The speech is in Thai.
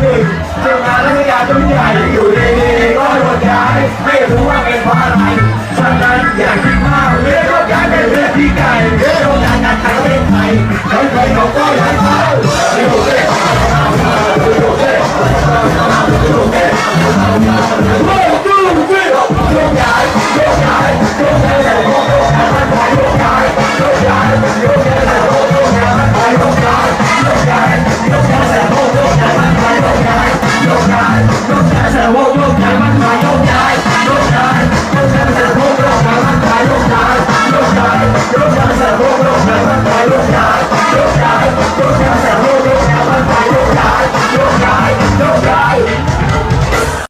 หนึ่งเจ้างานราชการชุดใหญ่อยู่ดีๆก็โดนย้ายไม่รู้ว่าเป็นเพราะอะไรฉะนั้นอย่าคิดมากเรื่องโดย้ายเป็นเรื่องที่ไกลเรื่องโดนย้ายการทางประเทศไทยแล้วใครเขาก็ย้ายเขาอยู่ด้วยอยู่ด้วยอยู่ด้วย จะมันไป